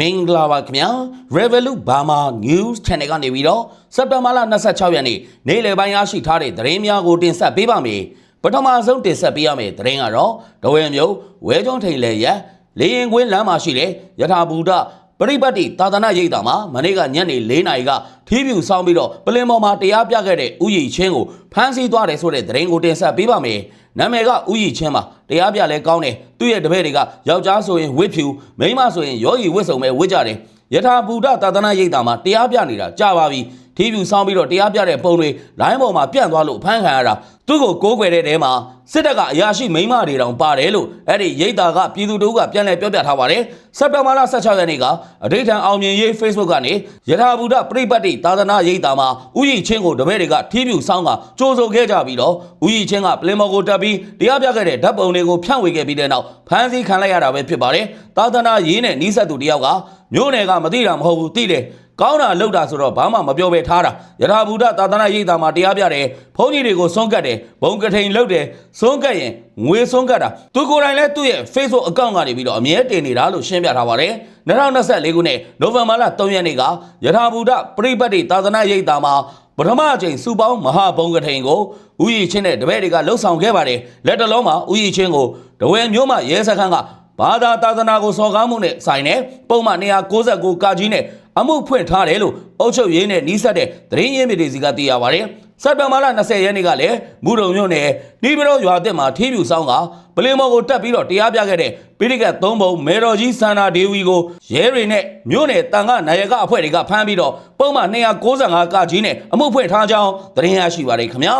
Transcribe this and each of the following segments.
မင်္ဂလာပါခင်ဗျာ Revolut Burma News Channel ကနေပြီးတော့စက်တင်ဘာလ26ရက်နေ့နေ့လယ်ပိုင်းရရှိထားတဲ့သတင်းများကိုတင်ဆက်ပေးပါမယ်ပထမဆုံးတင်ဆက်ပေးရမယ့်သတင်းကတော့ဒဝဲမျိုးဝဲကျွန်းထိန်လေရက်လေရင်ကွင်းလမ်းမှာရှိတဲ့ယထာဘူဒ ပရိပတ်တိသာသနာရိပ်သာမှာမနေ့ကညနေ4နာရီကထီးပြူဆောင်ပြီးတော့ပလင်ပေါ်မှာတရားပြခဲ့တဲ့ဥယျာဉ်ချင်းကိုဖမ်းဆီးသွားတယ်ဆိုတဲ့သတင်းကိုတင်ဆက်ပေးပါမယ်နာမည်ကဥယျာဉ်ချင်းပါတရားပြလဲကောင်းတယ်သူ့ရဲ့တပည့်တွေကယောက်ျားဆိုရင်ဝစ်ဖြူမိန်းမဆိုရင်ရောဂီဝစ်စုံပဲဝစ်ကြတယ်ယထာဘူဒသာသနာရိပ်သာမှာတရားပြနေတာကြာပါပြီ ထီးပြူဆောင်ပြီးတော့တရားပြတဲ့ပုံတွေလိုင်းပေါ်မှာပြန့်သွားလို့ဖမ်းခံရတာသူ့ကိုကိုးကွယ်တဲ့တဲမှာစစ်တပ်ကအရာရှိမိန်းမတွေတောင်ပါတယ်လို့အဲ့ဒီရိပ်သာကပြည်သူတို့ကပြန်လည်ပြောပြထားပါတယ်စက်တင်ဘာလ16ရက်နေ့ကအဋိဌံအောင်မြင်ရေး Facebook ကနေယထာဘူဒပြိပတ်တိသာသနာရိပ်သာမှာဥယျာဉ်ချင်းကိုတပည့်တွေကထီးပြူဆောင်ကကြိုးဆိုခဲ့ကြပြီးတော့ဥယျာဉ်ချင်းကပလင်မော်ကိုတက်ပြီးတရားပြခဲ့တဲ့ဓာတ်ပုံတွေကိုဖြန့်ဝေခဲ့ပြီးတဲ့နောက်ဖမ်းဆီးခံလိုက်ရတာပဲဖြစ်ပါတယ်သာသနာရေးနဲ့နီးစပ်သူတယောက်ကမြို့နယ်ကမသိတာမဟုတ်ဘူးသိတယ် ကောင်းတာလောက်တာဆိုတော့ဘာမှမပြောဘဲထားတာယထာဘူဒသာသနာရိပ်သာမှာတရားပြတယ်ဘုန်းကြီးတွေကိုစွန့်ကတ်တယ်ဘုံကထိန်လောက်တယ်စွန့်ကတ်ရင်ငွေစွန့်ကတ်တာသူကိုယ်တိုင်လည်းသူ့ရဲ့ Facebook account ကနေပြီးတော့အမြဲတင်နေတာလို့ရှင်းပြထားပါတယ်2024ခုနှစ်နိုဝင်ဘာလ3ရက်နေ့ကယထာဘူဒပရိပတ်တိသာသနာရိပ်သာမှာပထမအကြိမ်စုပေါင်းမဟာဘုံကထိန်ကိုဥယျာဉ်ချင်းနဲ့တပည့်တွေကလှုပ်ဆောင်ခဲ့ပါတယ်လက်တလုံးမှာဥယျာဉ်ချင်းကိုတဝဲမျိုးမှရဲစခန်းကဘာသာသာသနာကိုစော်ကားမှုနဲ့ဆိုင်တဲ့ပုံမှန်169ကာကြီးနဲ့ အမှုဖွင့်ထားတယ်လို့အုပ်ချုပ်ရေးနဲ့နှီးဆက်တဲ့သတင်းရင်းမြစ်တွေစီကသိရပါတယ်စက်တင်ဘာလ20ရက်နေ့ကလည်းမူရုံမြို့နယ်နှီးပရောရွာတက်မှာထီးပြူဆောင်ကပလင်မော်ကိုတက်ပြီးတော့တရားပြခဲ့တဲ့ပိရိကတ်သုံးပုံမေတော်ကြီးစန္နာဒေဝီကိုရဲတွေနဲ့မြို့နယ်တန်ခနိုင်ရကအဖွဲ့တွေကဖမ်းပြီးတော့ပုံမှန်295ကကြီးနဲ့အမှုဖွင့်ထားကြောင်းသတင်းရရှိပါတယ်ခင်ဗျာ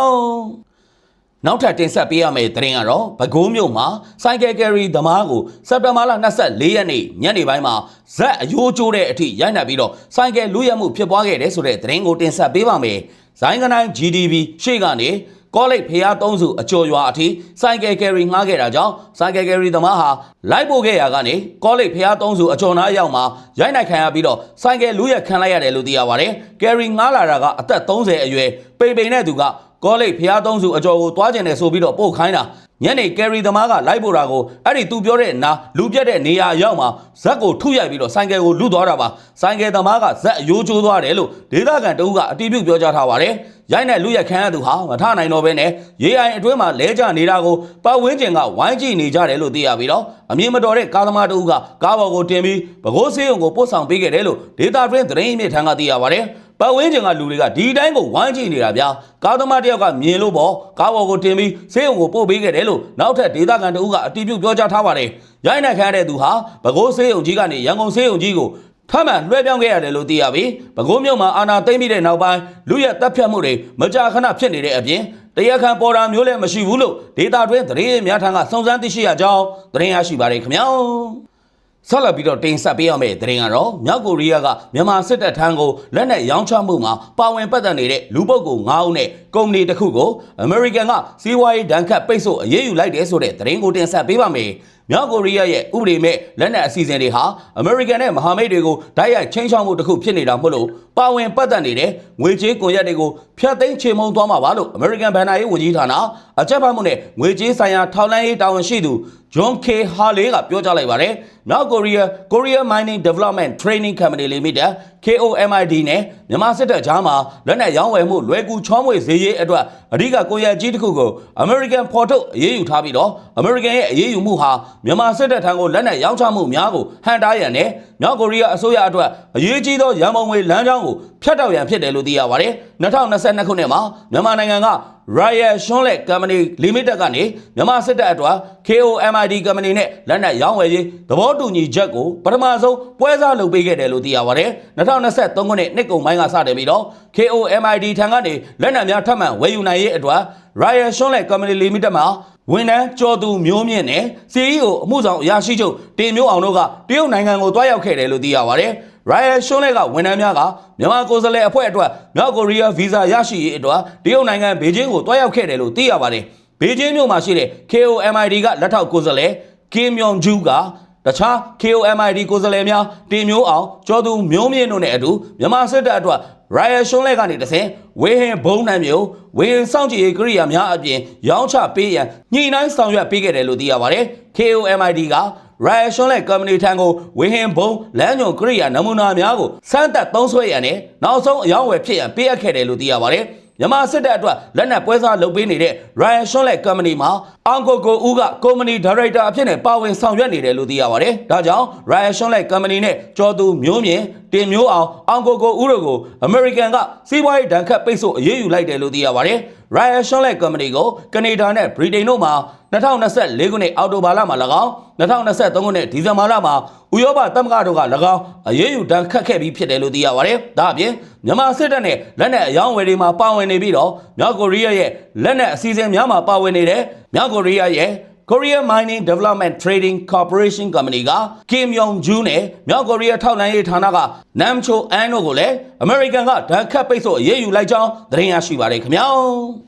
နောက်ထပ်တင်ဆက်ပေးရမယ့်သတင်းကတော့ပဲခူးမြို့မှာစိုက်ကယ်ကယ်ရီသမားကိုစက်တင်ဘာလ24ရက်နေ့ညနေပိုင်းမှာဇက်အယိုးကျိုးတဲ့အထိရိုက်နှက်ပြီးတော့စိုက်ကယ်လူရဲမှုဖြစ်ပွားခဲ့တယ်ဆိုတဲ့သတင်းကိုတင်ဆက်ပေးပါမယ်။ဇိုင်းကနိုင် GDP ရှေ့ကနေကောလိပ်ဖျားသုံးစုအကျော်ရွာအထိစိုက်ကယ်ကယ်ရီငှားခဲ့တာကြောင့်စိုက်ကယ်ကယ်ရီသမားဟာလိုက်ပို့ခဲ့ရာကနေကောလိပ်ဖျားသုံးစုအကျော်နားရောက်မှာရိုက်နှက်ခံရပြီးတော့စိုက်ကယ်လူရဲခံလိုက်ရတယ်လို့သိရပါတယ်။ကယ်ရီငှားလာတာကအသက်30အရွယ်ပိန်ပိန်နဲ့သူက ကောလိပ်ဖျားသုံးစုအကျော်ကိုတွားကျင်တယ်ဆိုပြီးတော့ပို့ခိုင်းတာညနေကယ်ရီသမားကလိုက်ပို့တာကိုအဲ့ဒီသူပြောတဲ့နာလူပြက်တဲ့နေရာရောက်မှာဇက်ကိုထုရိုက်ပြီးတော့ဆိုင်ကယ်ကိုလူသွားတာပါဆိုင်ကယ်သမားကဇက်အယိုးကျိုးသွားတယ်လို့ဒေသခံတအုပ်ကအတီးပြုတ်ပြောကြားထားပါတယ်ရိုက်နဲ့လူရက်ခံရသူဟာမထနိုင်တော့ဘဲနဲ့ရေအိုင်အတွင်းမှာလဲကျနေတာကိုပတ်ဝန်းကျင်ကဝိုင်းကြည့်နေကြတယ်လို့သိရပြီးတော့အမြင်မတော်တဲ့ကားသမားတအုပ်ကကားပေါ်ကိုတင်ပြီးဗကိုးဆေးရုံကိုပို့ဆောင်ပေးခဲ့တယ်လို့ဒေတာတွင်းသတင်းအမြင့်ထံကသိရပါတယ် ပတ်ဝန်းကျင်ကလူတွေကဒီတိုင်းကိုဝိုင်းကြည့်နေတာဗျာကားသမားတယောက်ကမြင်လို့ပေါ့ကားပေါ်ကိုတင်ပြီးဆေးရုံကိုပို့ပေးခဲ့တယ်လို့နောက်ထပ်ဒေသခံတအုပ်ကအတီးပြုတ်ပြောကြားထားပါတယ်ရိုက်နှက်ခံရတဲ့သူဟာဗကိုးဆေးရုံကြီးကနေရန်ကုန်ဆေးရုံကြီးကိုထမှန်လွှဲပြောင်းခဲ့ရတယ်လို့သိရပြီ။ပဲခူးမြို့မှာအာဏာသိမ်းပြီးတဲ့နောက်ပိုင်းလူရဲတပ်ဖြတ်မှုတွေမကြာခဏဖြစ်နေတဲ့အပြင်တရားခံပေါ်တာမျိုးလည်းမရှိဘူးလို့ဒေတာတွင်းသတင်းရင်းများထံကစုံစမ်းသိရှိရကြောင်းသတင်းရရှိပါတယ်ခင်ဗျာ။ ဆက်လက်ပြီးတော့တင်ဆက်ပေးရမယ့်သတင်းကတော့မြောက်ကိုရီးယားကမြန်မာစစ်တပ်ထံကိုလက်နက်ရောင်းချမှုမှာပါဝင်ပတ်သက်နေတဲ့လူပုဂ္ဂိုလ်9ဦးနဲ့ကုမ္ပဏီတစ်ခုကိုအမေရိကန်ကစီးပွားရေးဒဏ်ခတ်ပိတ်ဆို့အရေးယူလိုက်တယ်ဆိုတဲ့သတင်းကိုတင်ဆက်ပေးပါမယ်။မြောက်ကိုရီးယားရဲ့ဥပဒေမဲ့လက်နက်အစီအစဉ်တွေဟာအမေရိကန်နဲ့မဟာမိတ်တွေကိုတိုက်ရိုက်ချင်းချောင်းမှုတစ်ခုဖြစ်နေတာမို့လို့ ပါဝင်ပတ်သက်နေတဲ့ငွေကြေးကွန်ရက်တွေကိုဖျက်သိမ်းချေမှုန်းသွားမှာပါလို့အမေရိကန်ဗန်နာရေးဝန်ကြီးဌာနအကြက်ဖတ်မှုနဲ့ငွေကြေးဆိုင်ရာထောက်လှမ်းရေးတာဝန်ရှိသူဂျွန်ကေဟာလေကပြောကြားလိုက်ပါတယ်။မြောက်ကိုရီးယား Korea Mining Development Training Company Limited KOMID နဲ့မြန်မာစစ်တပ်ကြားမှာလက်နက်ရောင်းဝယ်မှုလွယ်ကူချောမွေ့စေရေးအတွက်အဓိကကိုရကြီးတစ်ခုကို American ဖော်ထုတ်အရေးယူထားပြီးတော့ American ရဲ့အရေးယူမှုဟာမြန်မာစစ်တပ်ထံကိုလက်နက်ရောင်းချမှုများကိုဟန်တားရန်နဲ့မြောက်ကိုရီးယားအစိုးရအတွက်အရေးကြီးသောရန်ပုံငွေလမ်းကြောင်းကိုဖျက်တောက်ရန်ဖြစ်တယ်လို့သိရပါတယ်။2022ခုနှစ်မှာမြန်မာနိုင်ငံက Royal Shonlet Company Limited ကနေမြန်မာစစ်တပ်အတွက် KOMID Company နဲ့လက်နက်ရောင်းဝယ်ရေးသဘောတူညီချက်ကိုပထမဆုံးပွဲစားလုပ်ပေးခဲ့တယ်လို့သိရပါတယ်။2023ခုနှစ်နှစ်ကုန်ပိုင်းကစတင်ပြီးတော့ KOMID ထံကနေလက်နက်များထပ်မံဝယ်ယူနိုင်ရေးအတွက် Royal Shonlet Company Limited မှာဝန်ထမ်းကျော်သူမျိုးမြင့်နဲ့ CEO အမှုဆောင်အရာရှိချုပ်တင်မျိုးအောင်တို့ကတရုတ်နိုင်ငံကိုတွားရောက်ခဲ့တယ်လို့သိရပါတယ်။ Royal Shonlet ကဝန်ထမ်းများကမြန်မာကိုယ်စားလှယ်အဖွဲ့အတွက်မြောက်ကိုရီးယားဗီဇာရရှိရေးအတွက်တရုတ်နိုင်ငံဘေကျင်းကိုတွားရောက်ခဲ့တယ်လို့သိရပါတယ်။ဘေကျင်းမြို့မှာရှိတဲ့ KOMID ကလက်ထောက်ကိုယ်စားလှယ်ကင်မြွန်ဂျူးကတခြား KOMID ကိုယ်စားလှယ်များတင်မျိုးအောင်ကျော်သူမျိုးမြင့်တို့နဲ့အတူမြန်မာစစ်တပ်အတွက် Royal Shonlet ကနေတဆင်ဝေဟင်ဘုံနှံမျိုးဝေဟင်စောင့်ကြည့်ရေးကိရိယာများအပြင်ရောင်းချပေးရန်ညှိနှိုင်းဆောင်ရွက်ပေးခဲ့တယ်လို့သိရပါတယ်။ KOMID က ရိုင်ရွှန်လက်ကုမ္ပဏီထံကိုဝေဟင်ဘုံလမ်းညွန်ကရိယာနမူနာများကိုစမ်းသပ်သုံးစွဲရန်နဲ့နောက်ဆုံးအယောင်းဝယ်ဖြစ်ရန်ပေးအပ်ခဲ့တယ်လို့သိရပါတယ်မြန်မာစစ်တပ်အတွက်လက်နက်ပွဲစားလုပ်ပေးနေတဲ့ Ryan Shonlet Company မှာအောင်ကိုကိုဦးကကုမ္ပဏီဒါရိုက်တာအဖြစ်နဲ့ပါဝင်ဆောင်ရွက်နေတယ်လို့သိရပါတယ်။ဒါကြောင့် Ryan Shonlet Company နဲ့ကျော်သူမျိုးမြင့်တင်မျိုးအောင်အောင်ကိုကိုဦးတို့ကို American ကစီးပွားရေးဒဏ်ခတ်ပိတ်ဆို့အရေးယူလိုက်တယ်လို့သိရပါတယ်။ Ryan Shonlet Company ကိုကနေဒါနဲ့ဗြိတိန်တို့မှာ2024ခုနှစ်အောက်တိုဘာလမှာ၎င်း2023ခုနှစ်ဒီဇင်ဘာလမှာဥရောပသမဂ္ဂတို့က၎င်းအရေးယူဒဏ်ခတ်ခဲ့ပြီးဖြစ်တယ်လို့သိရပါတယ်။ဒါအပြင်မြန်မာစစ်တပ်နဲ့လက်နက်အယောင်းဝယ်တွေမှာပါဝင်နေပြီးတော့မြောက်ကိုရီးယားရဲ့လက်နက်အစီအစဉ်များမှာပါဝင်နေတဲ့မြောက်ကိုရီးယားရဲ့ Korea Mining Development Trading Corporation Company က Kim Yong Ju နဲ့မြောက်ကိုရီးယားထောက်လှမ်းရေးဌာနက Nam Cho An တို့ကိုလည်း American ကဓာတ်ခတ်ပိတ်ဆို့အရေးယူလိုက်ကြောင်းသတင်းရရှိပါတယ်ခင်ဗျာ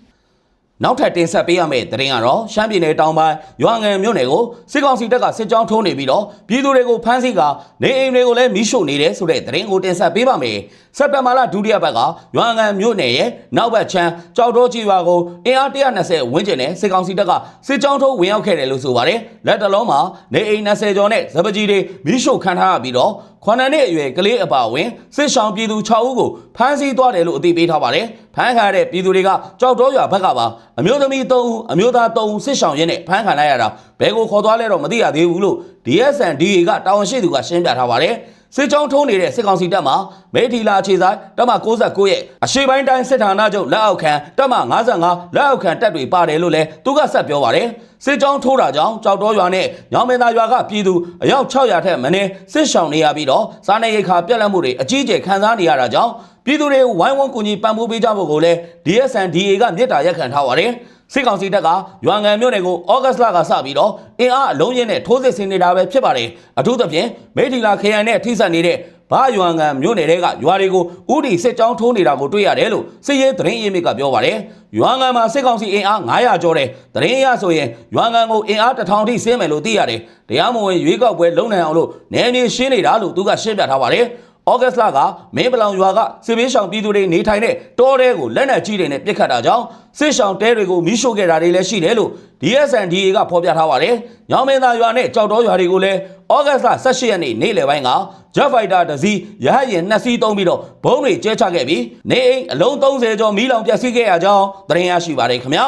။နောက်ထပ်တင်ဆက်ပေးရမယ့်သတင်းကတော့ရှမ်းပြည်နယ်တောင်ပိုင်းရွာငံမြို့နယ်ကိုစစ်ကောင်စီတပ်ကစစ်ကြောင်းထိုးနေပြီးတော့ပြည်သူတွေကိုဖမ်းဆီးကနေအိမ်တွေကိုလည်းမိရှို့နေတယ်ဆိုတဲ့သတင်းကိုတင်ဆက်ပေးပါမယ်။စက်တင်ဘာလဒုတိယပတ်ကရွာငံမြို့နယ်ရဲ့နောက်ဘက်ချမ်းကြောက်တော်ကြီးရွာကိုအင်အား120ဝန်းကျင်နဲ့စစ်ကောင်စီတပ်ကစစ်ကြောင်းထိုးဝင်ရောက်ခဲ့တယ်လို့ဆိုပါတယ်။လက်တလုံးမှာနေအိမ်20ကျော်နဲ့ဇပကြီးတွေမိရှို့ခံထားရပြီးတော့ခွန်နနှစ်အရွယ်ကလေးအပါအဝင်စစ်ဆောင်ပြည်သူ6ဦးကိုဖမ်းဆီးသွားတယ်လို့အသိပေးထားပါတယ်။ဖမ်းခံရတဲ့ပြည်သူတွေကကြောက်တော်ရွာဘက်ကပါအမျိုးသမီး3ဦးအမျိုးသား3ဦးစစ်ဆောင်ရင်းနဲ့ဖမ်းခံလိုက်ရတာဘယ်ကိုခေါ်သွားလဲတော့မသိရသေးဘူးလို့ DSN DA ကတာဝန်ရှိသူကရှင်းပြထားပါတယ်။ စစ်ကြောင်းထုံးနေတဲ့စစ်ကောင်စီတပ်မှမဲထီလာအခြေဆိုင်တပ်မ69ရဲ့အရှိပိုင်းတိုင်းစစ်ဌာနချုပ်လက်အောက်ခံတပ်မ55လက်အောက်ခံတပ်တွေပါတယ်လို့လည်းသူကဆက်ပြောပါတယ်။စစ်ကြောင်းထိုးတာကြောင့်ကြောက်တော်ရွာနဲ့ညောင်မင်းသားရွာကပြည်သူအယောက်600ထက်မနည်းစစ်ရှောင်နေရပြီးတော့စားနေရိခါပြက်လက်မှုတွေအကြီးအကျယ်ခံစားနေရတာကြောင့်ပြည်သူတွေဝိုင်းဝန်းကူညီပံ့ပိုးပေးကြဖို့ကိုလည်း DSN DA ကမြစ်တာရက်ခံထားပါတယ်။ စစ်ကောင်စီတပ်ကရွာငံမြို့နယ်ကိုဩဂတ်စ်လကစပြီးတော့အင်အားအလုံးချင်းနဲ့ထိုးစစ်ဆင်နေတာပဲဖြစ်ပါတယ်အထူးသဖြင့်မိထီလာခရိုင်နဲ့ထိစပ်နေတဲ့ဘာရွာငံမြို့နယ်တွေကရွာတွေကိုဥတီစစ်ကြောင်းထိုးနေတာကိုတွေ့ရတယ်လို့စစ်ရေးသတင်းရင်းမြစ်ကပြောပါတယ်ရွာငံမှာစစ်ကောင်စီအင်အား900ကျော်တယ်သတင်းရဆိုရင်ရွာငံကိုအင်အား1000ထိဆင်းမယ်လို့သိရတယ်တရားမဝင်ရွေးကောက်ပွဲလုံနိုင်အောင်လို့နယ်မြေရှင်းနေတာလို့သူကရှင်းပြထားပါတယ် ဩဂတ်စ်လကမင်းပလောင်ရွာကစစ်ဘေးရှောင်ပြည်သူတွေနေထိုင်တဲ့တောတဲကိုလက်နက်ကြီးတွေနဲ့ပစ်ခတ်တာကြောင့်စစ်ရှောင်တဲတွေကိုမိရှို့ခဲ့တာတွေလည်းရှိတယ်လို့ DSNDA ကဖော်ပြထားပါတယ်။ညောင်မင်းသားရွာနဲ့ကြောက်တော်ရွာတွေကိုလည်းဩဂတ်စ်လ18ရက်နေ့နေ့လယ်ပိုင်းက Jet Fighter တစ်စီးရဟတ်ယာဉ်နှစ်စီးသုံးပြီးတော့ဘုံတွေကျဲချခဲ့ပြီးနေအိမ်အလုံး30ကျော်မီးလောင်ပျက်စီးခဲ့ရကြောင်းသတင်းရရှိပါတယ်ခင်ဗျာ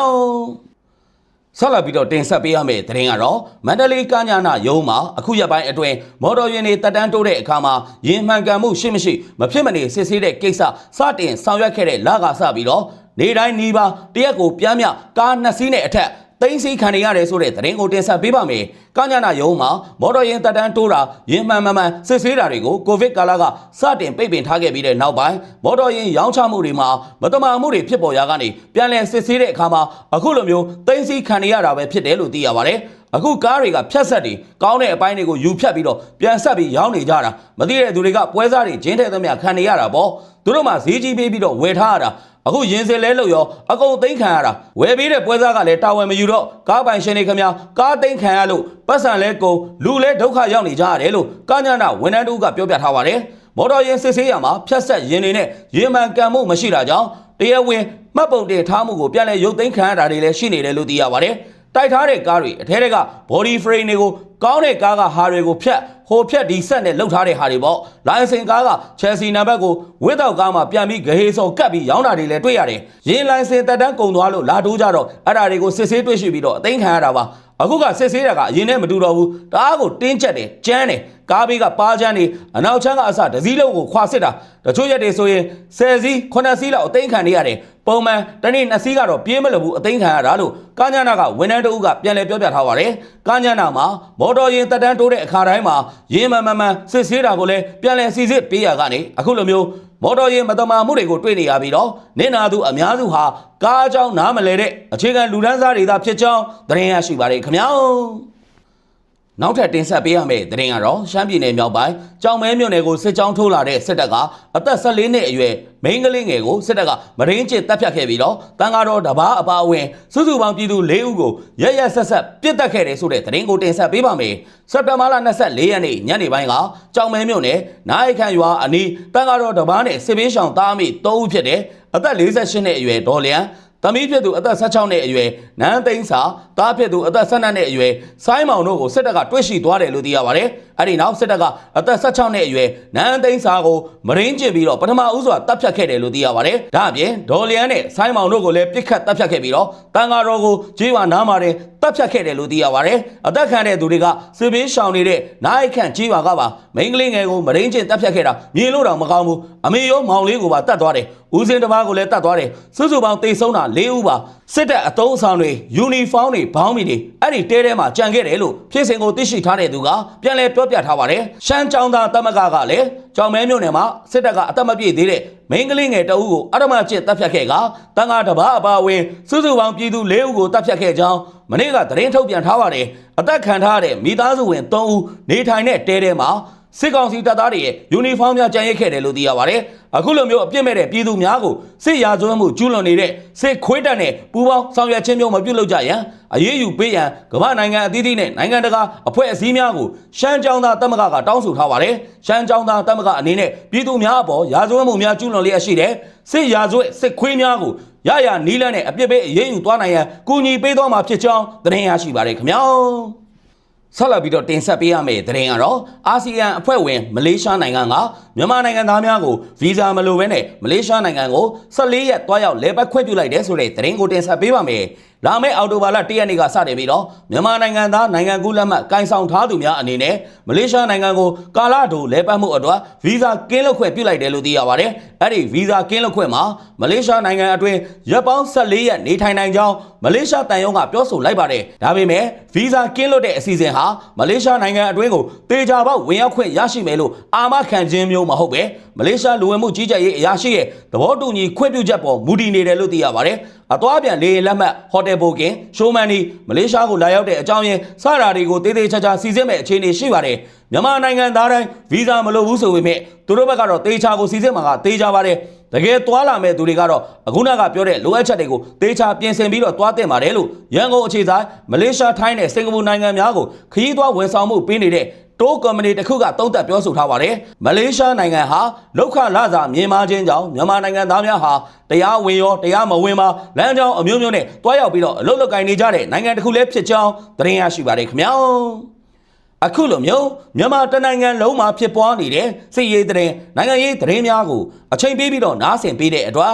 ။ ဆက်လက်ပြီးတော့တင်ဆက်ပေးရမယ့်သတင်းကတော့မန္တလေးကညာနာရုံးမှာအခုရက်ပိုင်းအတွင်းမော်တော်ယာဉ်တွေတက်တန်းတိုးတဲ့အခါမှာယာဉ်မှန်ကန်မှုရှိမရှိမဖြစ်မနေစစ်ဆေးတဲ့ကိစ္စစတင်ဆောင်ရွက်ခဲ့တဲ့လကစပြီးတော့နေတိုင်းနီးပါးတရက်ကိုပြမ်းမြကားနှစ်စီးနဲ့အထက် သိန်းစီခံရရတယ်ဆိုတဲ့သတင်းကိုတင်ဆက်ပေးပါမယ်။ကညာနာရုံးမှာမော်တော်ယာဉ်တက်တန်းတိုးတာယာဉ်မှန်မှန်မှန်စစ်ဆေးတာတွေကိုကိုဗစ်ကာလကစတင်ပိတ်ပင်ထားခဲ့ပြီးတဲ့နောက်ပိုင်းမော်တော်ယာဉ်ရောင်းချမှုတွေမှာမတမာမှုတွေဖြစ်ပေါ်ရာကနေပြန်လည်စစ်ဆေးတဲ့အခါမှာအခုလိုမျိုးသိန်းစီခံရတာပဲဖြစ်တယ်လို့သိရပါတယ်။အခုကားတွေကဖြတ်ဆက်တွေကောင်းတဲ့အပိုင်းတွေကိုယူဖြတ်ပြီးတော့ပြန်ဆက်ပြီးရောင်းနေကြတာမသိတဲ့သူတွေကပွဲစားတွေဂျင်းထဲသမျှခံနေရတာပေါ့သူတို့မှဈေးကြီးပေးပြီးတော့ဝယ်ထားရတာ အခုရင်စင်လဲလို့ရောအကုန်သိမ်းခံရတာဝယ်ပေးတဲ့ပွဲစားကလည်းတာဝန်မယူတော့ကားပိုင်ရှင်တွေခင်ဗျာကားသိမ်းခံရလို့ပတ်စံလဲကုန်လူလဲဒုက္ခရောက်နေကြရတယ်လို့ကညနာဝန်ထမ်းတို့ကပြောပြထားပါတယ်မော်တော်ယာဉ်စစ်ဆေးရမှာဖြတ်ဆက်ရင်တွေနဲ့ရေမှန်ကန်မှုမရှိတာကြောင့်တရားဝင်မှတ်ပုံတင်ထားမှုကိုပြန်လဲရုပ်သိမ်းခံရတာတွေလည်းရှိနေတယ်လို့သိရပါတယ် တိုက်ထားတဲ့ကားတွေအထဲတွေက body frame တွေကိုကောင်းတဲ့ကားကဟာတွေကိုဖြတ်ဟိုဖြတ်ဒီဆက်နဲ့လှုပ်ထားတဲ့ဟာတွေပေါ့လိုင်စင်ကားက Chelsea နံပါတ်ကိုဝစ်တော့ကားမှာပြန်ပြီးဂဟေးစော်ကတ်ပြီးရောင်းတာတွေလည်းတွေ့ရတယ်ရင်လိုင်စင်တက်တန်းကုန်သွားလို့လာတိုးကြတော့အဲ့ဒါတွေကိုစစ်ဆေးတွေ့ရှိပြီးတော့အသိမ်းခံရတာပါ အခုကစစ်ဆေးတာကအရင်နဲ့မတူတော့ဘူးတအားကိုတင်းကျပ်တယ်ကြမ်းတယ်ကားဘေးကပါချမ်းနေအနောက်ချမ်းကအစဒစည်းလုံးကိုခွာစစ်တာတချို့ရက်တွေဆိုရင်10စီး9စီးလောက်အသိမ်းခံနေရတယ်ပုံမှန်တနေ့2စီးကတော့ပြေးမလို့ဘူးအသိမ်းခံရတာလို့ကာညာနာကဝန်ထမ်းတအုပ်ကပြန်လည်ပြောပြထားပါတယ်ကာညာနာမှာမော်တော်ယာဉ်တက်တန်းတိုးတဲ့အခါတိုင်းမှာရင်းမှန်မှန်မှန်စစ်ဆေးတာကိုလည်းပြန်လည်စီစစ်ပေးရကနေအခုလိုမျိုး မော်တော်ယာဉ်မတမာမှုတွေကိုတွေ့နေရပြီးတော့နင်နာသူအများစုဟာကားအကြောင်းနားမလဲတဲ့အခြေခံလူဒန်းစားတွေသာဖြစ်ကြောင်းသတင်းရရှိပါတယ်ခင်ဗျာ နောက်ထပ်တင်ဆက်ပေးရမယ့်သတင်းကတော့ရှမ်းပြည်နယ်မြောက်ပိုင်းကြောင်မဲမြို့နယ်ကိုစစ်ကြောင်းထိုးလာတဲ့စစ်တပ်ကအသက်14နှစ်အရွယ်မိန်းကလေးငယ်ကိုစစ်တပ်ကမရင်းကျစ်တပ်ဖြတ်ခဲ့ပြီးတော့တန်ဃာတော်တပားအပါအဝင်စုစုပေါင်းပြည်သူ၄ဦးကိုရရဆက်ဆက်ပြစ်တက်ခဲ့တယ်ဆိုတဲ့သတင်းကိုတင်ဆက်ပေးပါမယ်။စက်တဘာလ24ရက်နေ့ညနေပိုင်းကကြောင်မဲမြို့နယ်နိုင်ခန့်ရွာအနီးတန်ဃာတော်တပားနဲ့စစ်ဘေးရှောင်သားအမိ3ဦးဖြစ်တဲ့အသက်48နှစ်အရွယ်ဒေါ်လျံ တမီးဖြစ်သူအသက်16နှစ်အရွယ်နန်းသိန်းစာတားဖြစ်သူအသက်12နှစ်အရွယ်ဆိုင်းမောင်တို့ကိုစစ်တပ်ကတွေ့ရှိသွားတယ်လို့သိရပါတယ်။အဲ့ဒီနောက်စစ်တပ်ကအသက်16နှစ်အရွယ်နန်းသိန်းစာကိုမရင်းကျင်ပြီးတော့ပထမဦးစွာတပ်ဖြတ်ခဲ့တယ်လို့သိရပါတယ်။ဒါအပြင်ဒေါ်လျန်နဲ့ဆိုင်းမောင်တို့ကိုလည်းပြစ်ခတ်တပ်ဖြတ်ခဲ့ပြီးတော့တန်ဃာတော်ကိုကြေးဝါနားမှာတင် တပ်ဖြတ်ခဲ့တယ်လို့သိရပါတယ်။အသက်ခံတဲ့သူတွေကစစ်ဘေးရှောင်နေတဲ့နိုင်ခန့်ကြေးဝါကပါမိန်းကလေးငယ်ကိုမရင်းကျင်တပ်ဖြတ်ခဲ့တာမြင်လို့တော့မကောင်းဘူး။အမေရောမောင်လေးကိုပါတတ်သွားတယ်။ဦးစင်းတစ်ပါးကိုလည်းတတ်သွားတယ်။စုစုပေါင်းတိတ်ဆုံးတာ၄ဦးပါစစ်တပ်အတုံးအဆောင်တွေယူနီဖောင်းတွေဘောင်းမီတွေအဲ့ဒီတဲထဲမှာကြံခဲ့တယ်လို့ဖြစ်စဉ်ကိုသိရှိထားတဲ့သူကပြန်လည်ပြောပြထားပါတယ်။ရှမ်းចောင်းသားတမကကလည်းကြောင်မဲမြို့နယ်မှာစစ်တပ်ကအသက်မပြည့်သေးတဲ့မိန်းကလေးငယ်တအုပ်ကိုအရမကျစ်တပ်ဖြတ်ခဲ့ကတန်ဃာတစ်ပါးအပါအဝင်စုစုပေါင်းပြည်သူ၄ဦးကိုတပ်ဖြတ်ခဲ့ကြောင်းမနေ့ကသတင်းထုတ်ပြန်ထားပါတယ်။အသက်ခံထားတဲ့မိသားစုဝင်၃ဦးနေထိုင်တဲ့တဲထဲမှာ စစ်ကောင်စီတပ်သားတွေရဲ့ယူနီဖောင်းများကြံရိတ်ခဲ့တယ်လို့သိရပါတယ်။အခုလိုမျိုးအပြစ်မဲ့တဲ့ပြည်သူများကိုစစ်ရာဇဝတ်မှုကျူးလွန်နေတဲ့စစ်ခွေးတပ်နဲ့ပူးပေါင်းဆောင်ရွက်ခြင်းမျိုးမပြုလုပ်ကြရန်အရေးယူပေးရန်ကမ္ဘာနိုင်ငံအသီးသီးနဲ့နိုင်ငံတကာအဖွဲ့အစည်းများကိုရှမ်းကြောင်းသားတမကကတောင်းဆိုထားပါတယ်။ရှမ်းကြောင်းသားတမကအနေနဲ့ပြည်သူများအပေါ်ရာဇဝတ်မှုများကျူးလွန်လျက်ရှိတဲ့စစ်ရာဇဝတ်စစ်ခွေးများကိုရရနီးလန်းနဲ့အပြစ်ပေးအရေးယူသွားနိုင်ရန်ကူညီပေးသွားမှာဖြစ်ကြောင်းသတင်းရရှိပါတယ်ခင်ဗျာ။ ဆက်လက်ပြီးတော့တင်ဆက်ပေးရမယ့်သတင်းကတော့အာဆီယံအဖွဲ့ဝင်မလေးရှားနိုင်ငံကမြန်မာနိုင်ငံသားများကိုဗီဇာမလိုဘဲနဲ့မလေးရှားနိုင်ငံကို14ရက်တွားရောက်လဲပတ်ခွင့်ပြုလိုက်တဲ့ဆိုတဲ့သတင်းကိုတင်ဆက်ပေးပါမယ်။လာမယ့်အောက်တိုဘာလ1ရက်နေ့ကစတင်ပြီးတော့မြန်မာနိုင်ငံသားနိုင်ငံကူးလက်မှတ်ကိုင်ဆောင်ထားသူများအနေနဲ့မလေးရှားနိုင်ငံကိုကာလတိုလဲပတ်မှုအတွက်ဗီဇာကင်းလွတ်ခွင့်ပြုလိုက်တယ်လို့သိရပါတယ်။အဲ့ဒီဗီဇာကင်းလွတ်ခွင့်မှာမလေးရှားနိုင်ငံအတွင်းရက်ပေါင်း14ရက်နေထိုင်နိုင်ကြောင်းမလေးရှားတန်ယုံကပြောဆိုလိုက်ပါတယ်။ဒါပေမဲ့ဗီဇာကင်းလွတ်တဲ့အစီအစဉ်ဟာမလေးရှားနိုင်ငံအတွင်းကိုတေချာပေါက်ဝင်ရောက်ခွင့်ရရှိမယ်လို့အာမခံခြင်းမျိုးမဟုတ်ပဲမလေးရှားလူဝင်မှုကြီးကြပ်ရေးအရာရှိရဲ့သဘောတူညီခွင့်ပြုချက်ပေါ်မူတည်နေတယ်လို့သိရပါတယ်။အသွားပြန်လေယာဉ်လက်မှတ်ဟိုတယ်ဘိုကင်ရှိုးမန်ဒီမလေးရှားကိုလာရောက်တဲ့အကြောင်းရင်းစတာတွေကိုတေးသေးချာချာစီစစ်မဲ့အခြေအနေရှိပါတယ်။မြန်မာနိုင်ငံသားတိုင်းဗီဇာမလိုဘူးဆိုပေမဲ့သူတို့ဘက်ကတော့တေချာကိုစီစစ်မှာကတေချာပါတယ်။တကယ်သွားလာမဲ့သူတွေကတော့အခုနကပြောတဲ့လိုအပ်ချက်တွေကိုတေချာပြင်ဆင်ပြီးတော့သွားတင်ပါတယ်လို့ရန်ကုန်အခြေဆိုင်မလေးရှားထိုင်းနဲ့စင်ကာပူနိုင်ငံများကိုခရီးသွားဝန်ဆောင်မှုပေးနေတဲ့ တိုးကုမ္ပဏီတစ်ခုကတုံ့တက်ပြောဆိုထားပါတယ်။မလေးရှားနိုင်ငံဟာလောက်ခလစာမြင်မာခြင်းကြောင့်မြန်မာနိုင်ငံသားများဟာတရားဝင်ရောတရားမဝင်ပါလမ်းကြောင်းအမျိုးမျိုးနဲ့တွားရောက်ပြီးတော့အလုတ်လုတ်ကင်နေကြတဲ့နိုင်ငံတစ်ခုလည်းဖြစ်ကြောင်းသတင်းရရှိပါတယ်ခင်ဗျာ။အခုလိုမျိုးမြန်မာတနိုင်ငံလုံးမှာဖြစ်ပွားနေတဲ့စစ်ရေးတဲ့နိုင်ငံရေးသတင်းများကိုအချိန်ပေးပြီးတော့နားဆင်ပေးတဲ့အတွက်